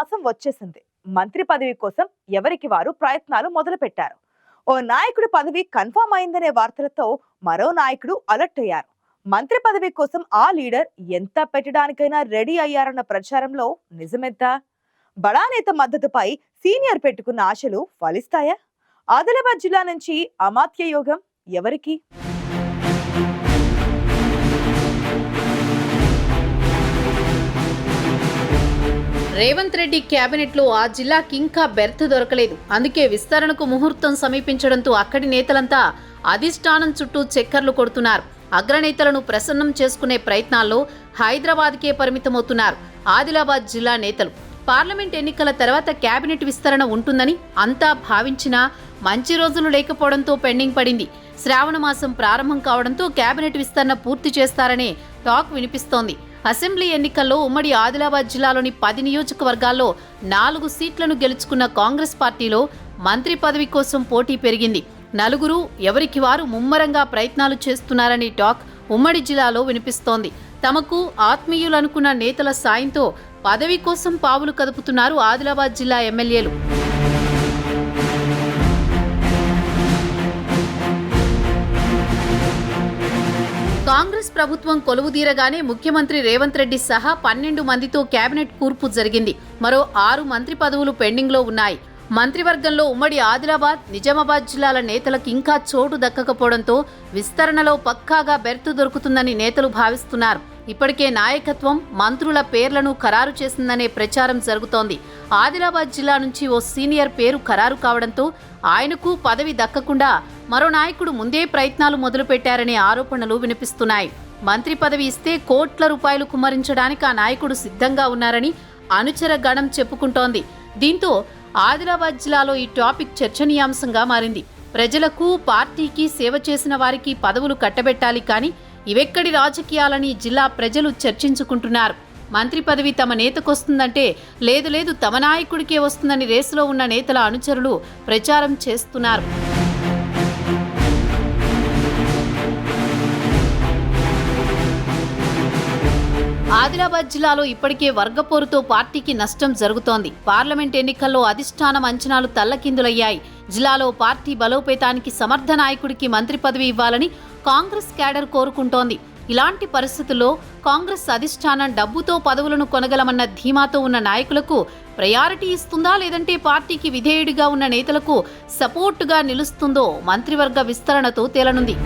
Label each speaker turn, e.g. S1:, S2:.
S1: మాసం వచ్చేసింది. మంత్రి పదవి కోసం ఎవరికి వారు ప్రయత్నాలు మొదలుపెట్టారు? ఓ నాయకుడి పదవి కన్ఫర్మ్ అయిందనే వార్తలతో మరో నాయకుడు అలర్ట్ అయ్యారు. మంత్రి పదవి కోసం ఆ లీడర్ ఎంత పెట్టడానికైనా రెడీ అయ్యారన్న ప్రచారంలో నిజమెంత బడా నేత మద్దతుపై సీనియర్ పెట్టుకున్న ఆశలు ఫలిస్తాయా? ఆదిలాబాద్ జిల్లా నుంచి అమాత్య యోగం ఎవరికి?
S2: రేవంత్ రెడ్డి క్యాబినెట్లో ఆ జిల్లాకి ఇంకా బెర్త్ దొరకలేదు. అందుకే విస్తరణకు ముహూర్తం సమీపించడంతో అక్కడి నేతలంతా అధిష్టానం చుట్టూ చక్కర్లు కొడుతున్నారు. అగ్రనేతలను ప్రసన్నం చేసుకునే ప్రయత్నాల్లో హైదరాబాద్కే పరిమితమవుతున్నారు ఆదిలాబాద్ జిల్లా నేతలు. పార్లమెంట్ ఎన్నికల తర్వాత కేబినెట్ విస్తరణ ఉంటుందని అంతా భావించినా మంచి రోజులు లేకపోవడంతో పెండింగ్ పడింది. శ్రావణ మాసం ప్రారంభం కావడంతో కేబినెట్ విస్తరణ పూర్తి చేస్తారనే టాక్ వినిపిస్తోంది. అసెంబ్లీ ఎన్నికల్లో ఉమ్మడి ఆదిలాబాద్ జిల్లాలోని పది నియోజకవర్గాల్లో నాలుగు సీట్లను గెలుచుకున్న కాంగ్రెస్ పార్టీలో మంత్రి పదవి కోసం పోటీ పెరిగింది. నలుగురు ఎవరికి వారు ముమ్మరంగా ప్రయత్నాలు చేస్తున్నారనే టాక్ ఉమ్మడి జిల్లాలో వినిపిస్తోంది. తమకు ఆత్మీయులనుకున్న నేతల సాయంతో పదవి కోసం పావులు కదుపుతున్నారు ఆదిలాబాద్ జిల్లా ఎమ్మెల్యేలు. కాంగ్రెస్ ప్రభుత్వం కొలువుదీరగానే ముఖ్యమంత్రి రేవంత్ రెడ్డి సహా పన్నెండు మందితో కేబినెట్ కూర్పు జరిగింది. మరో ఆరు మంత్రి పదవులు పెండింగ్లో ఉన్నాయి. మంత్రివర్గంలో ఉమ్మడి ఆదిలాబాద్ నిజామాబాద్ జిల్లాల నేతలకు ఇంకా చోటు దక్కకపోవడంతో విస్తరణలో పక్కాగా బెర్తు దొరుకుతుందని నేతలు భావిస్తున్నారు. ఇప్పటికే నాయకత్వం మంత్రుల పేర్లను ఖరారు చేసిందనే ప్రచారం జరుగుతోంది. ఆదిలాబాద్ జిల్లా నుంచి ఓ సీనియర్ పేరు ఖరారు కావడంతో ఆయనకు పదవి దక్కకుండా మరో నాయకుడు ముందే ప్రయత్నాలు మొదలుపెట్టారనే ఆరోపణలు వినిపిస్తున్నాయి. మంత్రి పదవి ఇస్తే కోట్ల రూపాయలు కుమ్మరించడానికి ఆ నాయకుడు సిద్ధంగా ఉన్నారని అనుచర గణం చెప్పుకుంటోంది. దీంతో ఆదిలాబాద్ జిల్లాలో ఈ టాపిక్ చర్చనీయాంశంగా మారింది. ప్రజలకు పార్టీకి సేవ చేసిన వారికి పదవులు కట్టబెట్టాలి కానీ ఇవెక్కడి రాజకీయాలని జిల్లా ప్రజలు చర్చించుకుంటున్నారు. మంత్రి పదవి తమ నేతకొస్తుందంటే లేదు లేదు తమ నాయకుడికే వస్తుందని రేసులో ఉన్న నేతల అనుచరులు ప్రచారం చేస్తున్నారు. ఆదిలాబాద్ జిల్లాలో ఇప్పటికే వర్గపోరుతో పార్టీకి నష్టం జరుగుతోంది. పార్లమెంట్ ఎన్నికల్లో అధిష్టానం అంచనాలు తల్లకిందులయ్యాయి. జిల్లాలో పార్టీ బలోపేతానికి సమర్థ నాయకుడికి మంత్రి పదవి ఇవ్వాలని కాంగ్రెస్ క్యాడర్ కోరుకుంటోంది. ఇలాంటి పరిస్థితుల్లో కాంగ్రెస్ అధిష్టానం డబ్బుతో పదవులను కొనగలమన్న ధీమాతో ఉన్న నాయకులకు ప్రయారిటీ ఇస్తుందా లేదంటే పార్టీకి విధేయుడిగా ఉన్న నేతలకు సపోర్టుగా నిలుస్తుందో మంత్రివర్గ విస్తరణతో తేలనుంది.